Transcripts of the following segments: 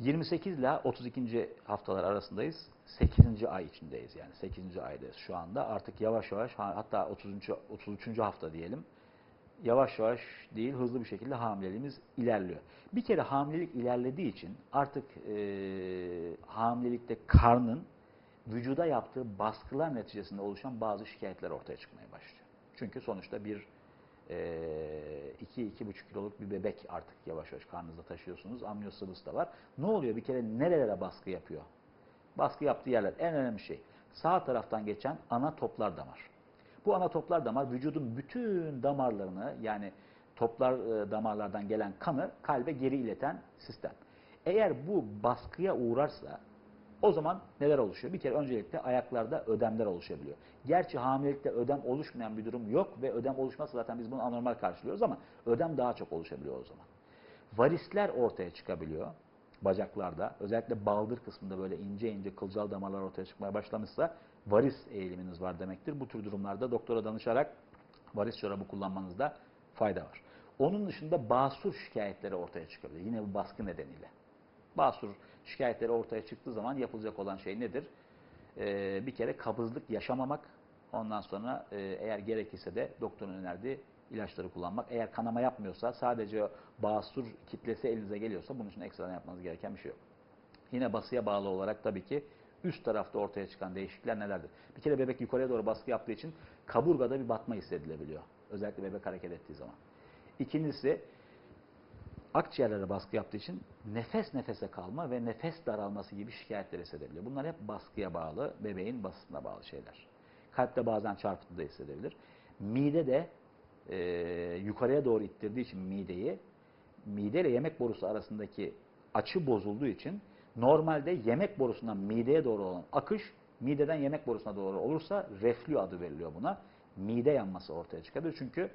28 ile 32. haftalar arasındayız. 8. ay içindeyiz yani 8. aydayız şu anda. Artık yavaş yavaş hatta 30. 33. hafta diyelim. Yavaş yavaş değil hızlı bir şekilde hamileliğimiz ilerliyor. Bir kere hamilelik ilerlediği için artık e, hamilelikte karnın vücuda yaptığı baskılar neticesinde oluşan bazı şikayetler ortaya çıkmaya başlıyor. Çünkü sonuçta bir 2-2,5 kiloluk bir bebek artık yavaş yavaş karnınızda taşıyorsunuz. Amniyo sıvısı da var. Ne oluyor? Bir kere nerelere baskı yapıyor? Baskı yaptığı yerler en önemli şey. Sağ taraftan geçen ana toplar damar. Bu ana toplar damar vücudun bütün damarlarını yani toplar damarlardan gelen kanı kalbe geri ileten sistem. Eğer bu baskıya uğrarsa o zaman neler oluşuyor? Bir kere öncelikle ayaklarda ödemler oluşabiliyor. Gerçi hamilelikte ödem oluşmayan bir durum yok ve ödem oluşmazsa zaten biz bunu anormal karşılıyoruz ama ödem daha çok oluşabiliyor o zaman. Varisler ortaya çıkabiliyor bacaklarda. Özellikle baldır kısmında böyle ince ince kılcal damarlar ortaya çıkmaya başlamışsa varis eğiliminiz var demektir. Bu tür durumlarda doktora danışarak varis çorabı kullanmanızda fayda var. Onun dışında basur şikayetleri ortaya çıkabilir. Yine bu baskı nedeniyle. Basur şikayetleri ortaya çıktığı zaman yapılacak olan şey nedir? Ee, bir kere kabızlık yaşamamak, ondan sonra e, eğer gerekirse de doktorun önerdiği ilaçları kullanmak. Eğer kanama yapmıyorsa, sadece basur kitlesi elinize geliyorsa bunun için ekstradan yapmanız gereken bir şey yok. Yine basıya bağlı olarak tabii ki üst tarafta ortaya çıkan değişiklikler nelerdir? Bir kere bebek yukarıya doğru baskı yaptığı için kaburgada bir batma hissedilebiliyor. Özellikle bebek hareket ettiği zaman. İkincisi akciğerlere baskı yaptığı için nefes nefese kalma ve nefes daralması gibi şikayetler hissedebiliyor. Bunlar hep baskıya bağlı, bebeğin basısına bağlı şeyler. Kalpte bazen çarpıntı da hissedebilir. Mide de e, yukarıya doğru ittirdiği için mideyi, mide ile yemek borusu arasındaki açı bozulduğu için normalde yemek borusundan mideye doğru olan akış, mideden yemek borusuna doğru olursa reflü adı veriliyor buna. Mide yanması ortaya çıkabilir. Çünkü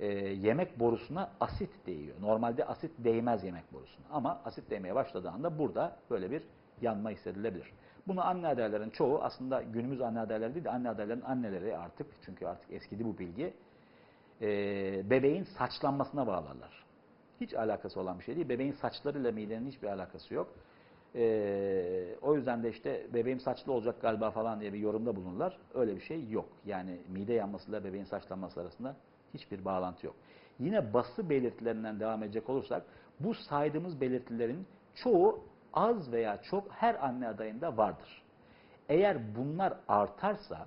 e, yemek borusuna asit değiyor. Normalde asit değmez yemek borusuna. Ama asit değmeye başladığı anda burada böyle bir yanma hissedilebilir. Bunu anne adayların çoğu aslında günümüz anne adayları değil de anne adayların anneleri artık çünkü artık eskidi bu bilgi e, bebeğin saçlanmasına bağlarlar. Hiç alakası olan bir şey değil. Bebeğin saçlarıyla midenin hiçbir alakası yok. E, o yüzden de işte bebeğim saçlı olacak galiba falan diye bir yorumda bulunurlar. Öyle bir şey yok. Yani mide yanmasıyla bebeğin saçlanması arasında hiçbir bağlantı yok. Yine bası belirtilerinden devam edecek olursak bu saydığımız belirtilerin çoğu az veya çok her anne adayında vardır. Eğer bunlar artarsa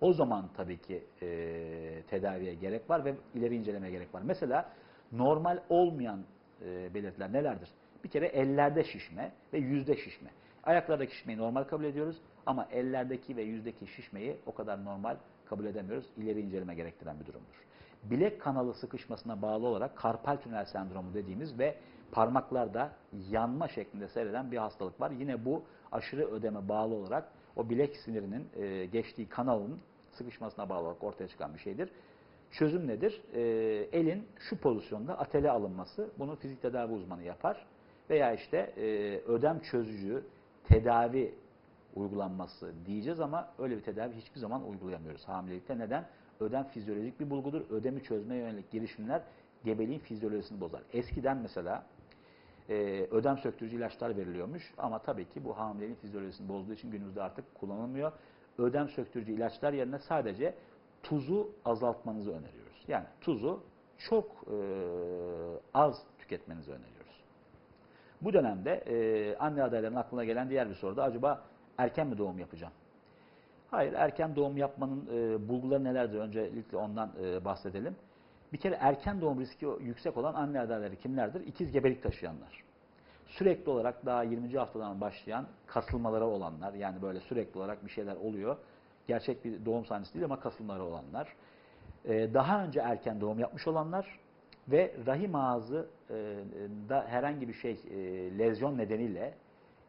o zaman tabii ki e, tedaviye gerek var ve ileri inceleme gerek var. Mesela normal olmayan e, belirtiler nelerdir? Bir kere ellerde şişme ve yüzde şişme. Ayaklardaki şişmeyi normal kabul ediyoruz ama ellerdeki ve yüzdeki şişmeyi o kadar normal kabul edemiyoruz. İleri inceleme gerektiren bir durumdur. Bilek kanalı sıkışmasına bağlı olarak karpal tünel sendromu dediğimiz ve parmaklarda yanma şeklinde seyreden bir hastalık var. Yine bu aşırı ödeme bağlı olarak o bilek sinirinin e, geçtiği kanalın sıkışmasına bağlı olarak ortaya çıkan bir şeydir. Çözüm nedir? E, elin şu pozisyonda atele alınması. Bunu fizik tedavi uzmanı yapar. Veya işte e, ödem çözücü tedavi uygulanması diyeceğiz ama öyle bir tedavi hiçbir zaman uygulayamıyoruz hamilelikte. Neden? Ödem fizyolojik bir bulgudur. Ödemi çözmeye yönelik girişimler gebeliğin fizyolojisini bozar. Eskiden mesela e, ödem söktürücü ilaçlar veriliyormuş ama tabii ki bu hamileliğin fizyolojisini bozduğu için günümüzde artık kullanılmıyor. Ödem söktürücü ilaçlar yerine sadece tuzu azaltmanızı öneriyoruz. Yani tuzu çok e, az tüketmenizi öneriyoruz. Bu dönemde e, anne adaylarının aklına gelen diğer bir soru da acaba erken mi doğum yapacağım? Hayır, erken doğum yapmanın e, bulguları nelerdir? Öncelikle ondan e, bahsedelim. Bir kere erken doğum riski yüksek olan anne adayları kimlerdir? İkiz gebelik taşıyanlar. Sürekli olarak daha 20. haftadan başlayan kasılmaları olanlar, yani böyle sürekli olarak bir şeyler oluyor. Gerçek bir doğum sahnesi değil ama kasılmaları olanlar. E, daha önce erken doğum yapmış olanlar ve rahim ağzı e, da herhangi bir şey e, lezyon nedeniyle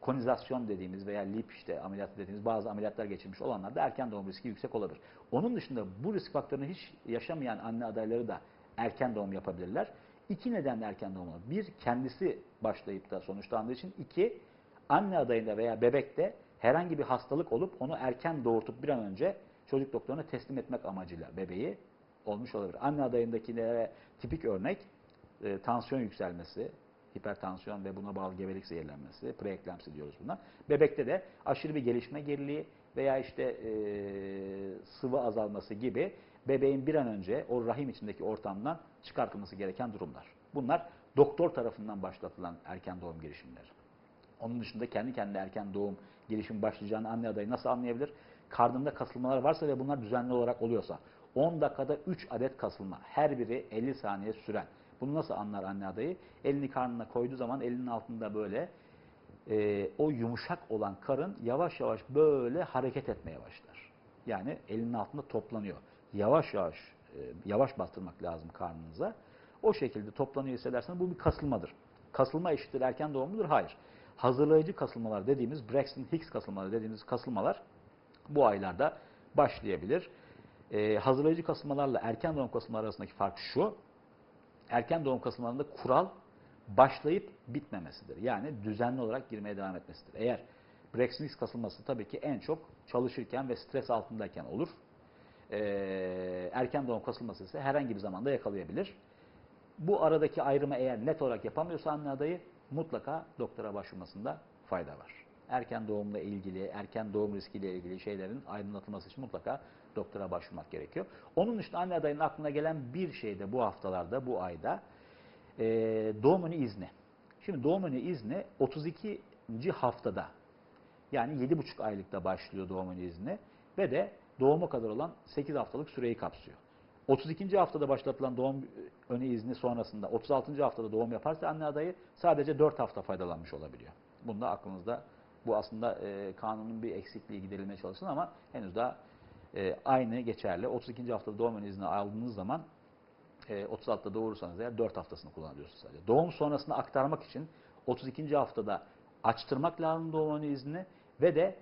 konizasyon dediğimiz veya lip işte ameliyatı dediğimiz bazı ameliyatlar geçirmiş olanlarda erken doğum riski yüksek olabilir. Onun dışında bu risk faktörünü hiç yaşamayan anne adayları da erken doğum yapabilirler. İki nedenle erken doğum olur. Bir, kendisi başlayıp da sonuçlandığı için. iki anne adayında veya bebekte herhangi bir hastalık olup onu erken doğurtup bir an önce çocuk doktoruna teslim etmek amacıyla bebeği olmuş olabilir. Anne adayındakilere tipik örnek e, tansiyon yükselmesi, hipertansiyon ve buna bağlı gebelik zehirlenmesi, preeklemsi diyoruz buna. Bebekte de aşırı bir gelişme geriliği veya işte e, sıvı azalması gibi bebeğin bir an önce o rahim içindeki ortamdan çıkartılması gereken durumlar. Bunlar doktor tarafından başlatılan erken doğum girişimleri. Onun dışında kendi kendine erken doğum girişimi başlayacağını anne adayı nasıl anlayabilir? Karnında kasılmalar varsa ve bunlar düzenli olarak oluyorsa 10 dakikada 3 adet kasılma her biri 50 saniye süren. Bunu nasıl anlar anne adayı? Elini karnına koyduğu zaman elinin altında böyle e, o yumuşak olan karın yavaş yavaş böyle hareket etmeye başlar. Yani elinin altında toplanıyor. Yavaş yavaş e, yavaş bastırmak lazım karnınıza. O şekilde toplanıyor hissederseniz bu bir kasılmadır. Kasılma eşittir erken doğum mudur? Hayır. Hazırlayıcı kasılmalar dediğimiz Braxton Hicks kasılmaları dediğimiz kasılmalar bu aylarda başlayabilir. Ee, hazırlayıcı kasılmalarla erken doğum kasılmaları arasındaki fark şu. Erken doğum kasılmalarında kural başlayıp bitmemesidir. Yani düzenli olarak girmeye devam etmesidir. Eğer Hicks kasılması tabii ki en çok çalışırken ve stres altındayken olur. Ee, erken doğum kasılması ise herhangi bir zamanda yakalayabilir. Bu aradaki ayrımı eğer net olarak yapamıyorsa anne adayı mutlaka doktora başvurmasında fayda var. Erken doğumla ilgili, erken doğum riskiyle ilgili şeylerin aydınlatılması için mutlaka doktora başvurmak gerekiyor. Onun dışında anne adayının aklına gelen bir şey de bu haftalarda, bu ayda e, doğum önü izni. Şimdi doğum önü izni 32. haftada yani 7,5 aylıkta başlıyor doğum önü izni ve de doğuma kadar olan 8 haftalık süreyi kapsıyor. 32. haftada başlatılan doğum önü izni sonrasında 36. haftada doğum yaparsa anne adayı sadece 4 hafta faydalanmış olabiliyor. Bunu da aklınızda bu aslında e, kanunun bir eksikliği giderilmeye çalışsın ama henüz daha e, aynı geçerli. 32. haftada doğum izni aldığınız zaman e, 36'da doğurursanız eğer 4 haftasını kullanıyorsunuz sadece. Doğum sonrasında aktarmak için 32. haftada açtırmak lazım doğum izni ve de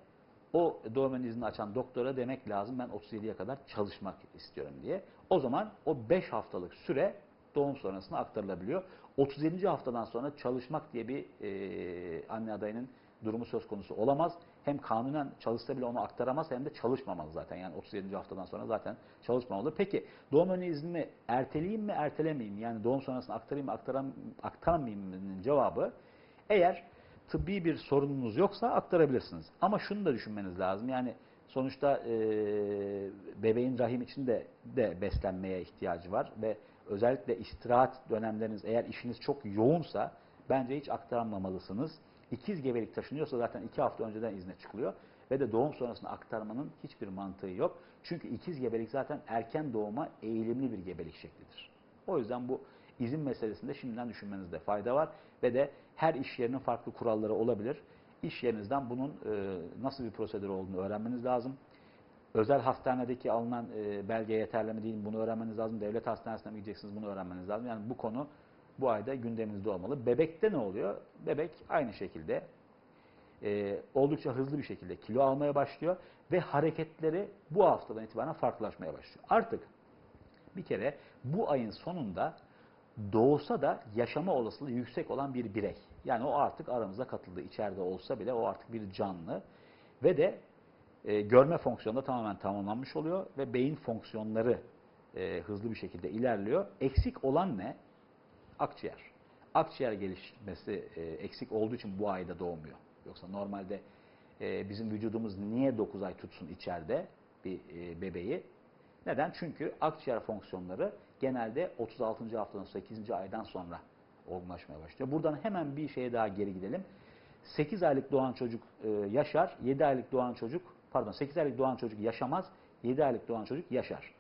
o doğum izni açan doktora demek lazım ben 37'ye kadar çalışmak istiyorum diye. O zaman o 5 haftalık süre doğum sonrasına aktarılabiliyor. 37. haftadan sonra çalışmak diye bir e, anne adayının durumu söz konusu olamaz. Hem kanunen çalışsa bile onu aktaramaz hem de çalışmamalı zaten. Yani 37. haftadan sonra zaten çalışmamalı. Peki doğum önü iznini erteleyeyim mi ertelemeyeyim? Yani doğum sonrasında aktarayım mı aktaram, aktarmayayım cevabı eğer tıbbi bir sorununuz yoksa aktarabilirsiniz. Ama şunu da düşünmeniz lazım. Yani sonuçta e, bebeğin rahim içinde de beslenmeye ihtiyacı var ve özellikle istirahat dönemleriniz eğer işiniz çok yoğunsa bence hiç aktarmamalısınız. İkiz gebelik taşınıyorsa zaten iki hafta önceden izne çıkılıyor ve de doğum sonrasında aktarmanın hiçbir mantığı yok. Çünkü ikiz gebelik zaten erken doğuma eğilimli bir gebelik şeklidir. O yüzden bu izin meselesinde şimdiden düşünmenizde fayda var ve de her iş yerinin farklı kuralları olabilir. İş yerinizden bunun e, nasıl bir prosedür olduğunu öğrenmeniz lazım. Özel hastanedeki alınan e, belge yeterli mi değil bunu öğrenmeniz lazım. Devlet hastanesine mi gideceksiniz bunu öğrenmeniz lazım. Yani bu konu bu ayda gündeminizde olmalı. Bebekte ne oluyor? Bebek aynı şekilde e, oldukça hızlı bir şekilde kilo almaya başlıyor ve hareketleri bu haftadan itibaren farklılaşmaya başlıyor. Artık bir kere bu ayın sonunda doğsa da yaşama olasılığı yüksek olan bir birey. Yani o artık aramıza katıldı. İçeride olsa bile o artık bir canlı ve de e, görme fonksiyonu da tamamen tamamlanmış oluyor ve beyin fonksiyonları e, hızlı bir şekilde ilerliyor. Eksik olan ne? Akciğer. Akciğer gelişmesi e, eksik olduğu için bu ayda doğmuyor. Yoksa normalde e, bizim vücudumuz niye 9 ay tutsun içeride bir e, bebeği? Neden? Çünkü akciğer fonksiyonları genelde 36. haftanın 8. aydan sonra olgunlaşmaya başlıyor. Buradan hemen bir şeye daha geri gidelim. 8 aylık doğan çocuk e, yaşar, 7 aylık doğan çocuk, pardon 8 aylık doğan çocuk yaşamaz, 7 aylık doğan çocuk yaşar.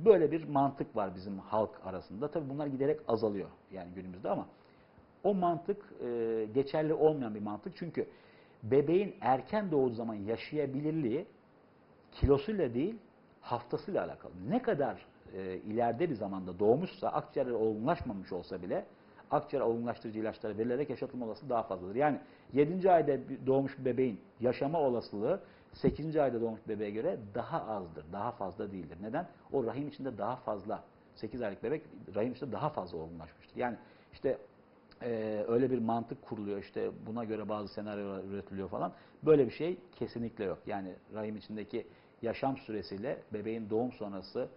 Böyle bir mantık var bizim halk arasında. Tabii bunlar giderek azalıyor yani günümüzde ama o mantık e, geçerli olmayan bir mantık. Çünkü bebeğin erken doğduğu zaman yaşayabilirliği kilosuyla değil haftasıyla alakalı. Ne kadar e, ileride bir zamanda doğmuşsa, akciğer olgunlaşmamış olsa bile akciğer olgunlaştırıcı ilaçları verilerek yaşatılma olasılığı daha fazladır. Yani 7. ayda doğmuş bir bebeğin yaşama olasılığı 8. ayda doğmuş bebeğe göre daha azdır, daha fazla değildir. Neden? O rahim içinde daha fazla, 8 aylık bebek rahim içinde daha fazla olgunlaşmıştır. Yani işte e, öyle bir mantık kuruluyor işte buna göre bazı senaryolar üretiliyor falan. Böyle bir şey kesinlikle yok. Yani rahim içindeki yaşam süresiyle bebeğin doğum sonrası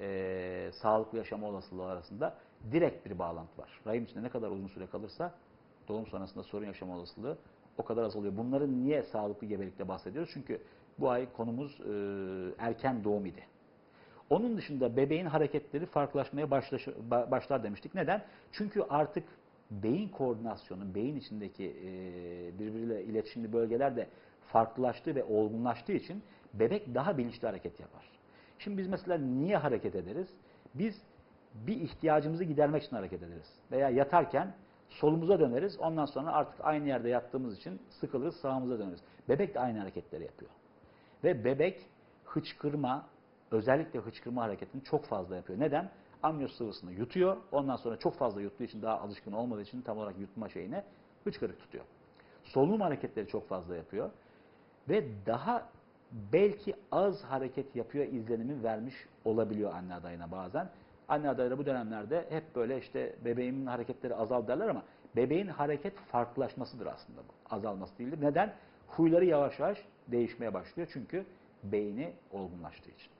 e, sağlıklı yaşama olasılığı arasında direkt bir bağlantı var. Rahim içinde ne kadar uzun süre kalırsa doğum sonrasında sorun yaşama olasılığı o kadar azalıyor. Bunların niye sağlıklı gebelikte bahsediyoruz? Çünkü bu ay konumuz e, erken doğum idi. Onun dışında bebeğin hareketleri farklılaşmaya başlaş, ba- başlar demiştik. Neden? Çünkü artık beyin koordinasyonu, beyin içindeki e, birbiriyle iletişimli bölgeler de farklılaştığı ve olgunlaştığı için bebek daha bilinçli hareket yapar. Şimdi biz mesela niye hareket ederiz? Biz bir ihtiyacımızı gidermek için hareket ederiz. Veya yatarken solumuza döneriz. Ondan sonra artık aynı yerde yattığımız için sıkılırız, sağımıza döneriz. Bebek de aynı hareketleri yapıyor. Ve bebek hıçkırma, özellikle hıçkırma hareketini çok fazla yapıyor. Neden? Amniyoz sıvısını yutuyor. Ondan sonra çok fazla yuttuğu için daha alışkın olmadığı için tam olarak yutma şeyine hıçkırık tutuyor. Solunum hareketleri çok fazla yapıyor. Ve daha belki az hareket yapıyor izlenimi vermiş olabiliyor anne adayına bazen. Anne adayları bu dönemlerde hep böyle işte bebeğimin hareketleri azal derler ama bebeğin hareket farklılaşmasıdır aslında bu. Azalması değildir. Neden? Huyları yavaş yavaş değişmeye başlıyor çünkü beyni olgunlaştığı için.